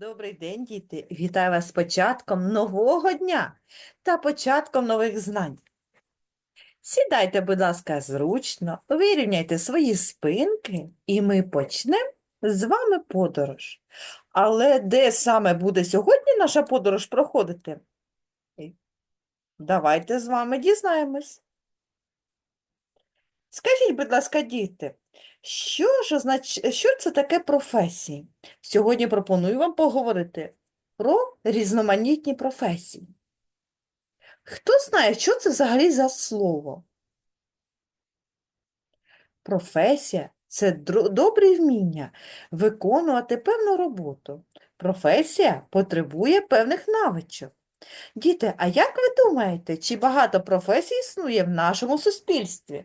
Добрий день, діти! Вітаю вас з початком нового дня та початком нових знань. Сідайте, будь ласка, зручно, вирівняйте свої спинки, і ми почнемо з вами подорож. Але де саме буде сьогодні наша подорож проходити? Давайте з вами дізнаємось. Скажіть, будь ласка, діти, що ж означ... що це таке професії? Сьогодні пропоную вам поговорити про різноманітні професії. Хто знає, що це взагалі за слово? Професія це добре вміння виконувати певну роботу. Професія потребує певних навичок. Діти, а як ви думаєте, чи багато професій існує в нашому суспільстві?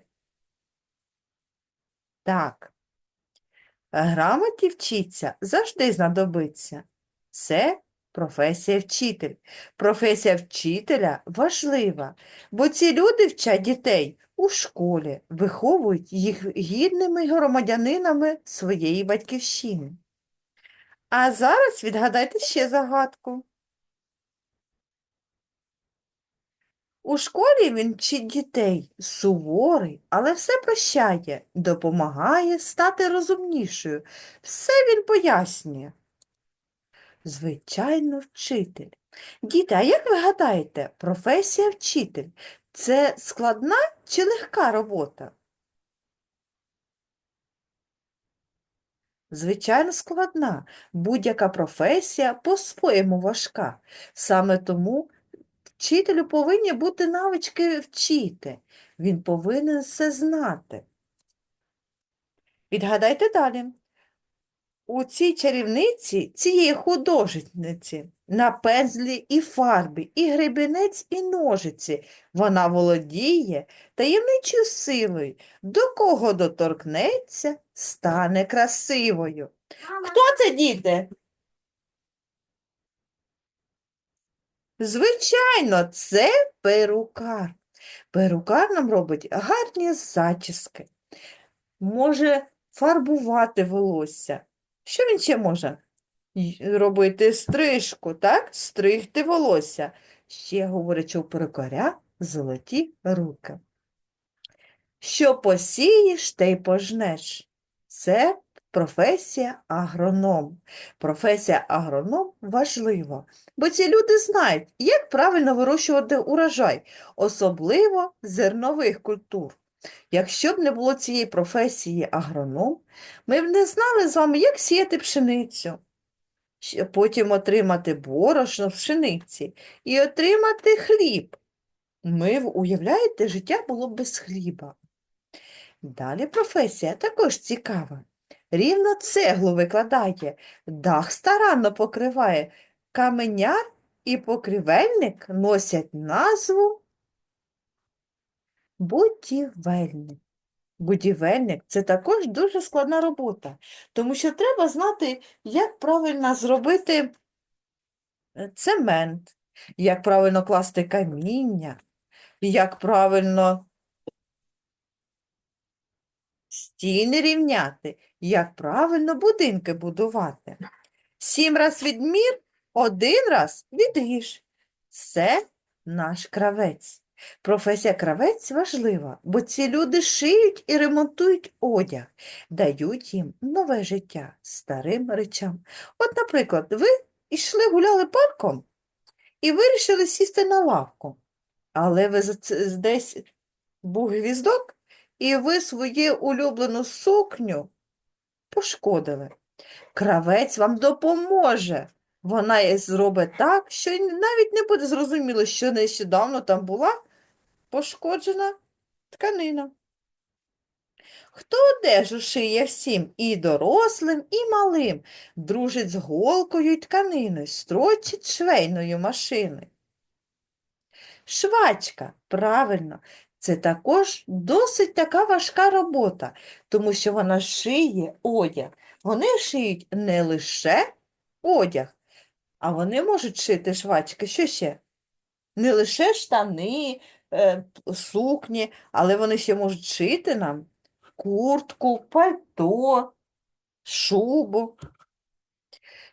Так. Грамоті вчиться завжди знадобиться. Це професія вчитель. Професія вчителя важлива, бо ці люди вчать дітей у школі, виховують їх гідними громадянинами своєї батьківщини. А зараз відгадайте ще загадку. У школі він вчить дітей, суворий, але все прощає, допомагає стати розумнішою. Все він пояснює. Звичайно, вчитель. Діти, а як ви гадаєте, професія вчитель – це складна чи легка робота? Звичайно, складна. Будь-яка професія по-своєму важка. Саме тому вчителю повинні бути навички вчити. Він повинен все знати. Відгадайте далі. У цій чарівниці, цієї художниці, на пензлі і фарбі, і гребінець, і ножиці. Вона володіє таємничою силою. До кого доторкнеться, стане красивою. Хто це, діти? Звичайно, це перукар. Перукар нам робить гарні зачіски. Може фарбувати волосся. Що він ще може? Робити стрижку, так? Стригти волосся. Ще говорять, що у перукаря золоті руки. Що посієш, те й пожнеш. Це професія агроном. Професія агроном важлива, бо ці люди знають, як правильно вирощувати урожай, особливо зернових культур. Якщо б не було цієї професії агроном, ми б не знали з вами, як сіяти пшеницю, потім отримати борошно з пшениці і отримати хліб. Ми, в- уявляєте, життя було б без хліба. Далі професія також цікава. Рівно цеглу викладає, дах старанно покриває, каменяр і покрівельник носять назву будівельник. Будівельник це також дуже складна робота, тому що треба знати, як правильно зробити е, цемент, як правильно класти каміння, як правильно стіни рівняти, як правильно будинки будувати. Сім раз відмір, один раз відріж. Це наш кравець. Професія кравець важлива, бо ці люди шиють і ремонтують одяг, дають їм нове життя старим речам. От, наприклад, ви йшли гуляли парком і вирішили сісти на лавку, але ви десь був гвіздок, і ви свою улюблену сукню пошкодили. Кравець вам допоможе. Вона зробить так, що навіть не буде зрозуміло, що нещодавно там була пошкоджена тканина. Хто одежу шиє всім, і дорослим, і малим, дружить з голкою й тканиною, строчить швейною машиною. Швачка, правильно, це також досить така важка робота, тому що вона шиє одяг. Вони шиють не лише одяг, а вони можуть шити швачки. Що ще? Не лише штани, е, сукні, але вони ще можуть шити нам куртку, пальто, шубу.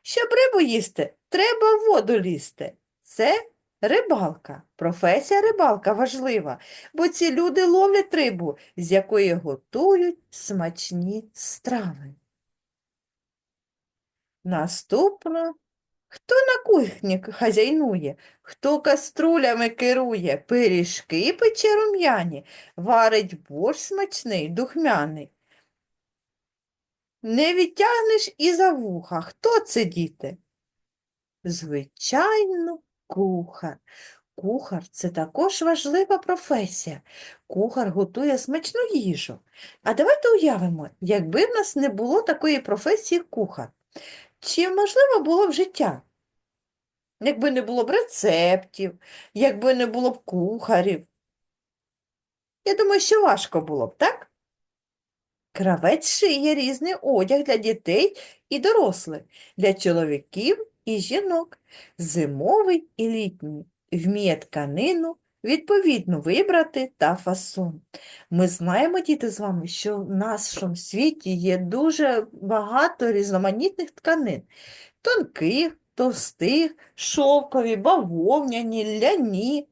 Щоб рибу їсти, треба воду лізти. Це рибалка. Професія рибалка важлива, бо ці люди ловлять рибу, з якої готують смачні страви. Наступно, хто на кухні хазяйнує, хто каструлями керує, пиріжки пече рум'яні, варить борщ смачний, духмяний. Не відтягнеш і за вуха. Хто це, діти? Звичайно, кухар. Кухар це також важлива професія. Кухар готує смачну їжу. А давайте уявимо, якби в нас не було такої професії кухар. Чи можливо було б життя? Якби не було б рецептів, якби не було б кухарів. Я думаю, що важко було б, так? Кравець шиє різний одяг для дітей і дорослих, для чоловіків і жінок, зимовий і літній, вміє тканину відповідно вибрати та фасон. Ми знаємо, діти, з вами, що в нашому світі є дуже багато різноманітних тканин, тонких, товстих, шовкові, бавовняні, ляні.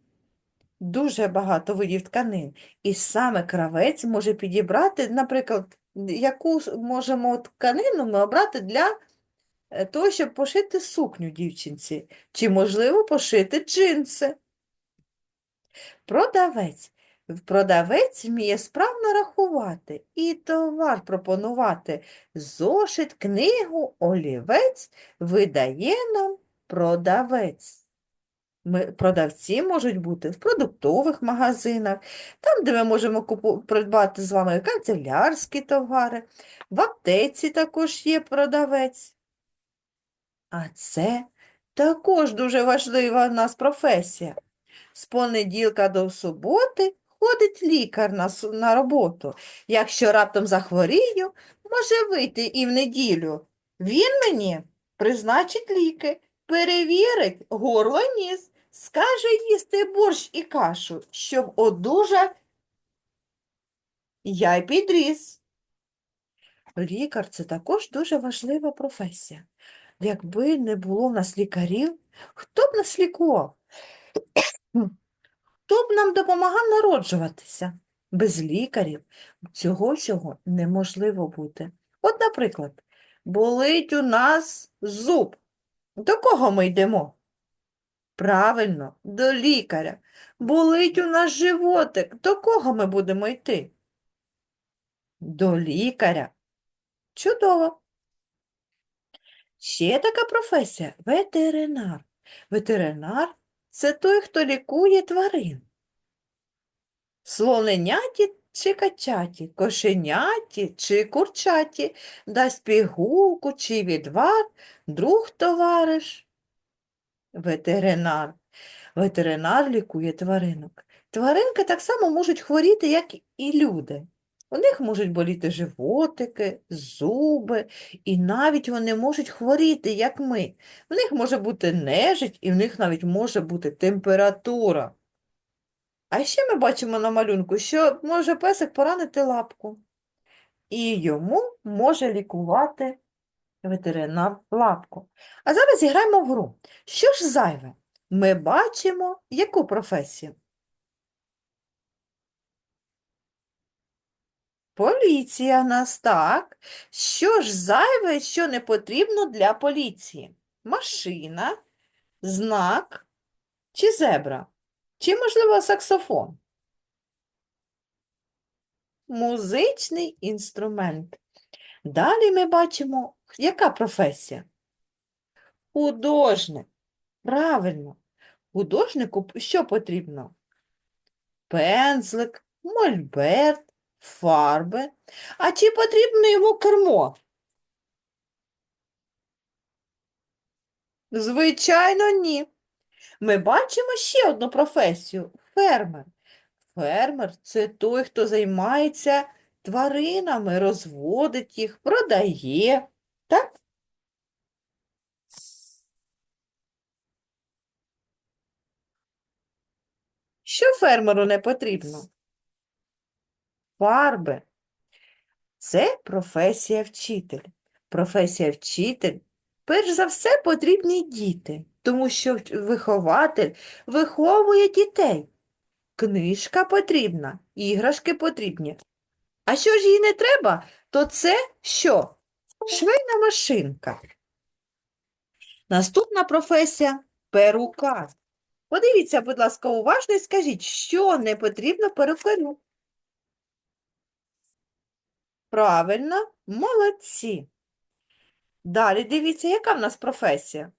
Дуже багато видів тканин. І саме кравець може підібрати, наприклад, яку можемо тканину ми обрати для того, щоб пошити сукню дівчинці, чи, можливо, пошити джинси. Продавець. Продавець вміє справно рахувати і товар пропонувати. Зошит, книгу, олівець видає нам продавець. Ми, продавці можуть бути в продуктових магазинах, там, де ми можемо купу, придбати з вами канцелярські товари, в аптеці також є продавець. А це також дуже важлива в нас професія. З понеділка до суботи ходить лікар на, на роботу. Якщо раптом захворію, може вийти і в неділю. Він мені призначить ліки, перевірить горло ніс, скаже їсти борщ і кашу, щоб одужав я й підріс. Лікар це також дуже важлива професія. Якби не було в нас лікарів, хто б нас лікував? Хто б нам допомагав народжуватися? Без лікарів цього всього неможливо бути. От, наприклад, болить у нас зуб. До кого ми йдемо? Правильно, до лікаря. Болить у нас животик. До кого ми будемо йти? До лікаря. Чудово. Ще така професія – ветеринар. Ветеринар – це той, хто лікує тварин. Слоненяті чи качаті, кошеняті чи курчаті, дасть пігулку чи відвар, друг товариш. Ветеринар. Ветеринар лікує тваринок. Тваринки так само можуть хворіти, як і люди. У них можуть боліти животики, зуби, і навіть вони можуть хворіти, як ми. В них може бути нежить, і в них навіть може бути температура. А ще ми бачимо на малюнку, що може песик поранити лапку, і йому може лікувати ветеринар лапку. А зараз зіграємо в гру. Що ж зайве? Ми бачимо яку професію? Поліція нас, так. Що ж зайве, що не потрібно для поліції? Машина, знак чи зебра? Чи, можливо, саксофон? Музичний інструмент. Далі ми бачимо, яка професія? Художник. Правильно. Художнику що потрібно? Пензлик, мольберт, фарби. А чи потрібно йому кермо? Звичайно, ні. Ми бачимо ще одну професію фермер. Фермер це той, хто займається тваринами, розводить їх, продає. Так? Що фермеру не потрібно? Фарби. Це професія вчитель. Професія вчитель перш за все потрібні діти, тому що вихователь виховує дітей. Книжка потрібна, іграшки потрібні. А що ж їй не треба, то це що? Швейна машинка. Наступна професія перукар. Подивіться, будь ласка, уважно і скажіть, що не потрібно перукарю. Правильно, молодці. Далі дивіться, яка в нас професія?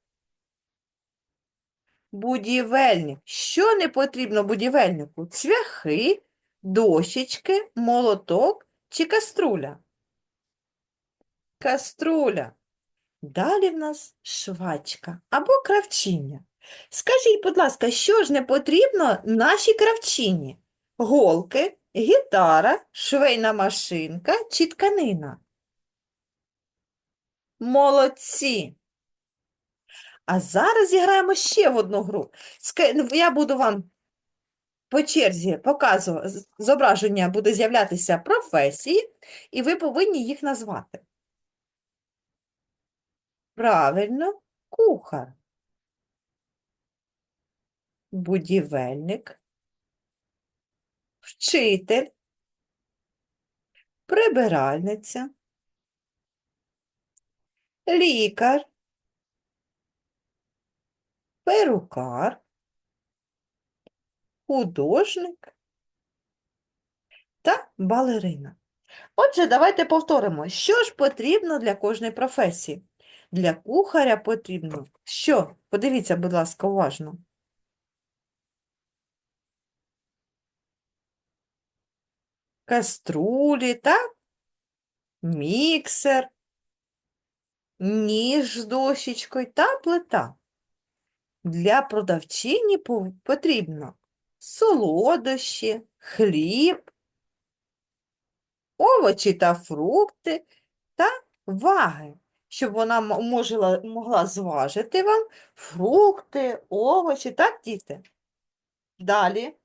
Будівельник. Що не потрібно будівельнику? Цвяхи, дощечки, молоток чи каструля? Каструля. Далі в нас швачка або кравчиня. Скажіть, будь ласка, що ж не потрібно нашій кравчині? Голки, гітара, швейна машинка чи тканина? Молодці! А зараз зіграємо ще в одну гру. Я буду вам по черзі показувати, зображення буде з'являтися професії, і ви повинні їх назвати. Правильно, кухар, будівельник, вчитель, прибиральниця, лікар, перукар, художник та балерина. Отже, давайте повторимо, що ж потрібно для кожної професії. Для кухаря потрібно що? Подивіться, будь ласка, уважно. Каструлі, так? Міксер, ніж з дощечкою та плита. Для продавчині потрібно солодощі, хліб, овочі та фрукти та ваги, щоб вона м- могла зважити вам фрукти, овочі, так, діти? Далі.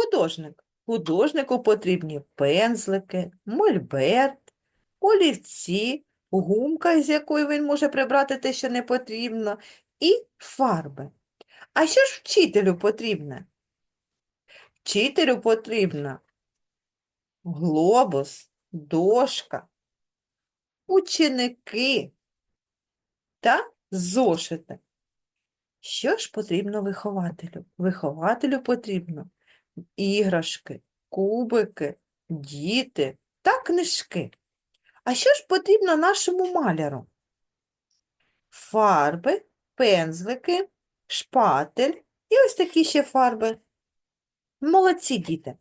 Художник. Художнику потрібні пензлики, мольберт, олівці, гумка, з якої він може прибрати те, що не потрібно, і фарби. А що ж вчителю потрібне? Вчителю потрібна глобус, дошка, ученики та зошити. Що ж потрібно вихователю? Вихователю потрібно іграшки, кубики, діти та книжки. А що ж потрібно нашому маляру? Фарби, пензлики, шпатель і ось такі ще фарби. Молодці діти.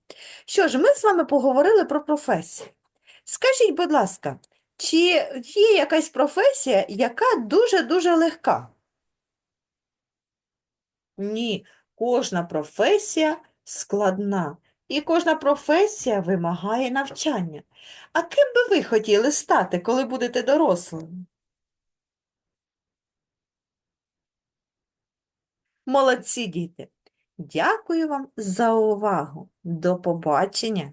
Що ж, ми з вами поговорили про професії. Скажіть, будь ласка, чи є якась професія, яка дуже-дуже легка? Ні, кожна професія складна, і кожна професія вимагає навчання. А ким би ви хотіли стати, коли будете дорослими? Молодці, діти! Дякую вам за увагу. До побачення!